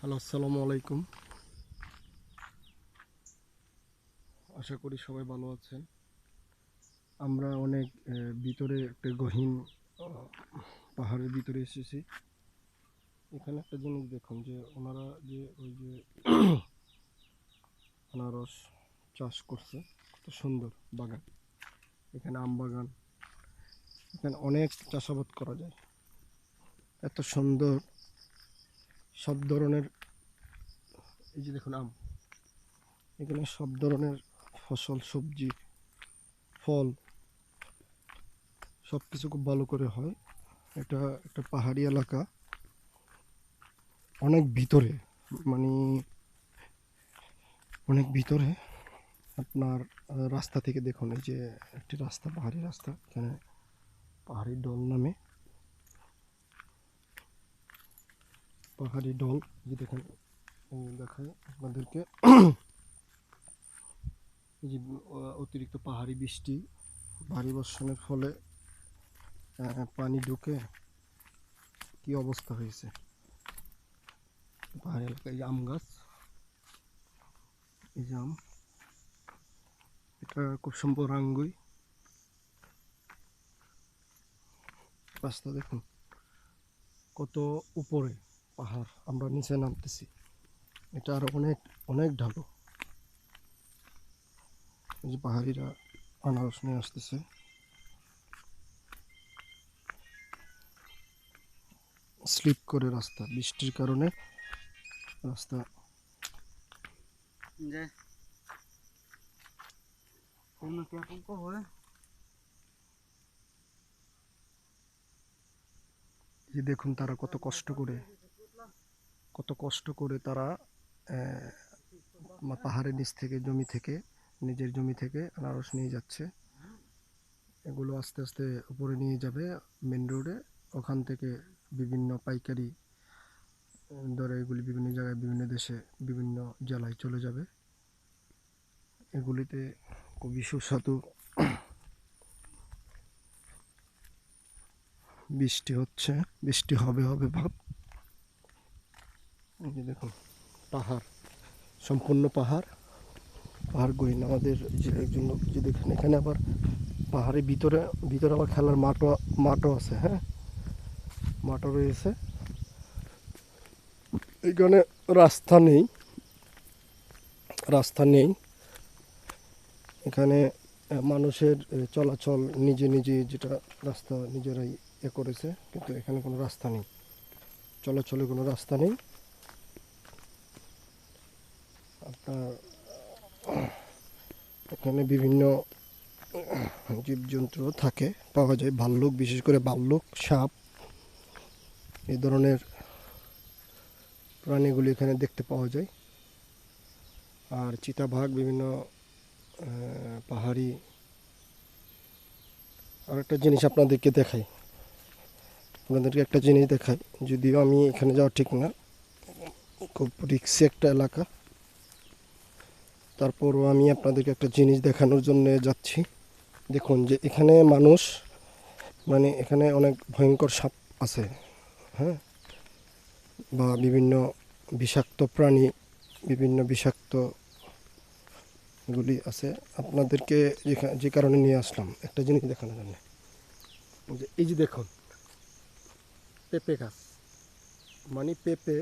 Hello, আসসালামু আলাইকুম। আশা করি সবাই ভালো আছেন। আমরা অনেক ভিতরে একটা গহীন পাহাড়ের ভিতরে এসেছি। এখানে একটা জিনিস দেখুন যে, ওনারা যে, ওই যে, আনারস চাষ করছে, কত সুন্দর বাগান। এখানে আম বাগান, এখানে অনেক চাষাবাদ করা যায়। এত সুন্দর সব ধরনের, এই যে দেখুন আম। এখানে সব ধরনের ফসল, সবজি, ফল সব কিছু খুব ভালো করে হয়। এটা একটা পাহাড়ি এলাকা। অনেক ভিতরে মানে অনেক ভিতরে আপনার রাস্তা থেকে দেখুন, এই যে একটি রাস্তা, পাহাড়ি রাস্তা, এখানে পাহাড়ি ডল নামে। পাহাড়ি ডল যে দেখেন দেখায় আপনাদেরকে। এই যে অতিরিক্ত পাহাড়ি বৃষ্টি, ভারী বর্ষণের ফলে পানি ঢুকে কি অবস্থা হয়েছে? পাহাড়ি এলাকায় আম গাছ, এই যে আম, এটা খুব সম্ভব রাঙ্গুই রাস্তা দেখুন, কত উপরে। পাহাড় আমরা নিচে নামতেছি। এটা আরও অনেক অনেক ঢালু। যে পাহাড়িরা আনারস নিয়ে আসতেছে। স্লিপ করে রাস্তা বৃষ্টির কারণে রাস্তা দেখুন তারা কত কষ্ট করে কত কষ্ট করে তারা পাহাড়ের নিচ থেকে, জমি থেকে, নিজের জমি থেকে আনারস নিয়ে যাচ্ছে। এগুলো আস্তে আস্তে উপরে নিয়ে যাবে মেন রোডে ওখান থেকে বিভিন্ন পাইকারি দরে এগুলি বিভিন্ন জায়গায়, বিভিন্ন দেশে, বিভিন্ন জেলায় চলে যাবে। এগুলিতে খুবই সুস্বাদু বৃষ্টি হচ্ছে। বৃষ্টি হবে হবে ভাব। এই যে দেখুন, পাহাড়, সম্পূর্ণ পাহাড়। পাহাড় গহীন। আমাদের যে একজন লোক যে দেখেন, এখানে আবার পাহাড়ের ভিতরে ভিতরে আবার খেলার মাঠও মাঠও আছে হ্যাঁ? মাঠও রয়েছে। এখানে রাস্তা নেই রাস্তা নেই। এখানে মানুষের চলাচল নিজে নিজে যেটা রাস্তা নিজেরাই এ করেছে, কিন্তু এখানে কোনো রাস্তা নেই। চলাচলে কোনো রাস্তা নেই। আপনার, এখানে বিভিন্ন জীবজন্তু থাকে, পাওয়া যায়। ভাল্লুক বিশেষ করে ভাল্লুক সাপ এই ধরনের প্রাণীগুলি এখানে দেখতে পাওয়া যায়। আর চিতাবাঘ, বিভিন্ন পাহাড়ি আর একটা জিনিস আপনাদেরকে দেখাই। আপনাদেরকে একটা জিনিস দেখাই। যদিও আমি এখানে যাওয়া ঠিক না, খুব রিক্সি একটা এলাকা। তারপরও আমি আপনাদেরকে একটা জিনিস দেখানোর জন্য যাচ্ছি। দেখুন যে এখানে মানুষ মানে এখানে অনেক ভয়ঙ্কর সাপ আছে হ্যাঁ? বা বিভিন্ন বিষাক্ত প্রাণী, বিভিন্ন বিষাক্ত গুলি আছে। আপনাদেরকে যে কারণে নিয়ে আসলাম। একটা জিনিস দেখানোর জন্য। যে এই যে দেখুন, পেঁপে গাছ। মানে পেঁপে,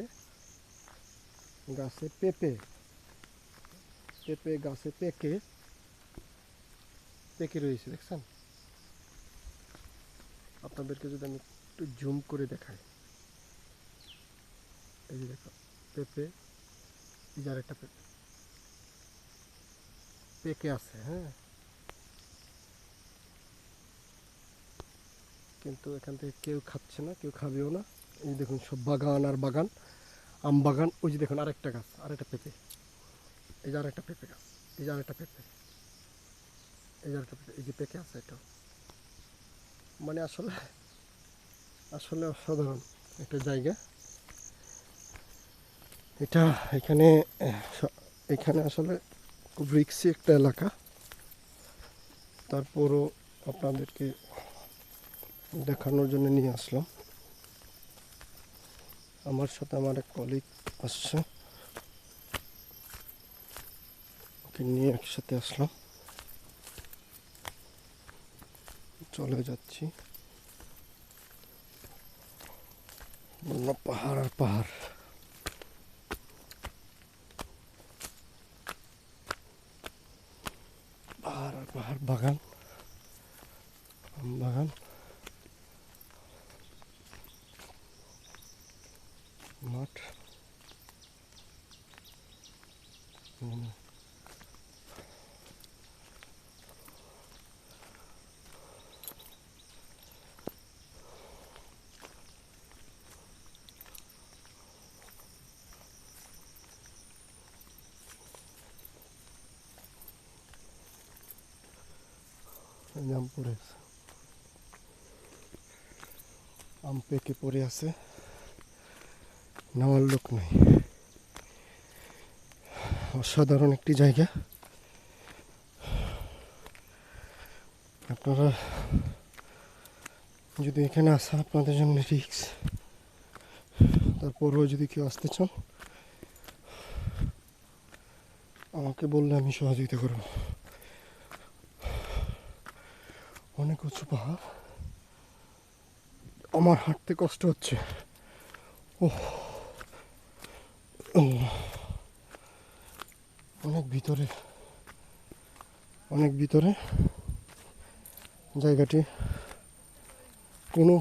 গাছে পেঁপে। পেঁপে গাছে পেকে পেকে রয়েছে, দেখছেন? আপনাদেরকে যদি আমি একটু জুম করে দেখাই। এই যে দেখো পেঁপে এই যে আরেকটা পেঁপে পেকে আছে হ্যাঁ। কিন্তু এখান থেকে কেউ খাচ্ছে না, কেউ খাবেও না। এই দেখুন, সব বাগান আর বাগান, আম বাগান, ওই যে দেখুন, আরেকটা গাছ, আরেকটা পেঁপে এই যে আরেকটা পেঁপে গাছ, এই যে আরেকটা পেঁপে, এই যে আরেকটা এই যে আছে এটা মানে আসলে আসলে অসাধারণ একটা জায়গা। এটা এখানে এখানে আসলে খুব রিক্সি একটা এলাকা। তারপরও আপনাদেরকে দেখানোর জন্য নিয়ে আসলাম। আমার সাথে আমার এক কলিগ আসছে। ওকে নিয়ে একসাথে আসলাম চলে যাচ্ছি। পাহাড় আর পাহাড়। পাহাড় আর পাহাড়, বাগান। বাগান। মাঠ। পড়ে আছে আম পেকে পড়ে আছে। নেওয়ার লোক নেই। অসাধারণ একটি জায়গা। আপনারা যদি এখানে আসা আপনাদের জন্য রিক্স। তারপরেও যদি কেউ আসতে চান, আমাকে বললে আমি সহযোগিতা করব। অনেক উঁচু পাহাড়। আমার হাঁটতে কষ্ট হচ্ছে। ও অনেক ভিতরে অনেক ভিতরে জায়গাটি কোনো